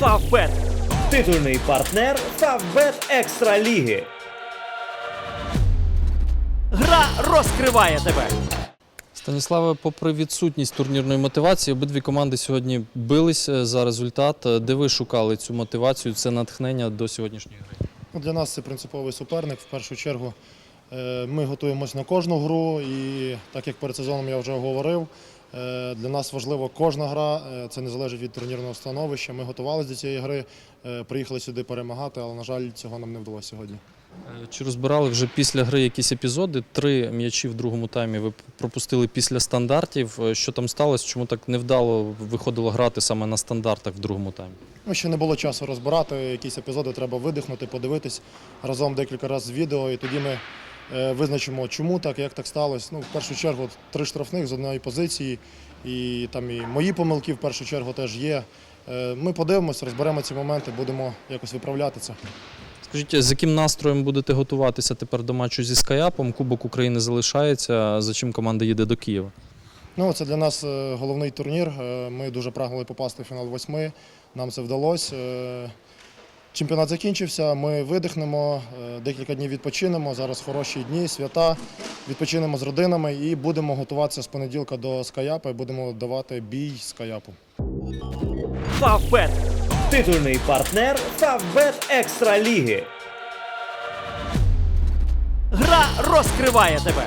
Фавбет. Титульний партнер Фавбет Екстра Ліги. Гра розкриває тебе. Станіславе, попри відсутність турнірної мотивації, обидві команди сьогодні бились е, за результат. Де ви шукали цю мотивацію, це натхнення до сьогоднішньої гри? Для нас це принциповий суперник. В першу чергу е, ми готуємося на кожну гру, і так як перед сезоном я вже говорив, е, для нас важлива кожна гра. е, Це не залежить від турнірного становища. Ми готувалися до цієї гри, е, приїхали сюди перемагати, але, на жаль, цього нам не вдалося сьогодні. Е, Чи розбирали вже після гри якісь епізоди? Три м'ячі в другому таймі ви пропустили після стандартів. Е, Що там сталося? Чому так невдало виходило грати саме на стандартах в другому таймі? Ну, ще не було часу розбирати якісь епізоди, треба видихнути, подивитись разом декілька разів відео, і тоді ми е, визначимо, чому так, як так сталося. Ну, в першу чергу, три штрафних з одної позиції, і там і мої помилки в першу чергу теж є. Е, Ми подивимося, розберемо ці моменти, будемо якось виправляти це. Скажіть, з яким настроєм будете готуватися тепер до матчу зі Скаяпом? Кубок України залишається. За чим команда їде до Києва? Ну, це для нас е, головний турнір. Е, Ми дуже прагнули попасти в фінал восьми. Нам це вдалося. Чемпіонат закінчився. Ми видихнемо, е, декілька днів відпочинемо. Зараз хороші дні, свята. Відпочинемо з родинами і будемо готуватися з понеділка до Скаяпа і будемо давати бій Скаяпу. Фавбет. Титульний партнер Фавбет Екстра Ліги. Гра розкриває тебе.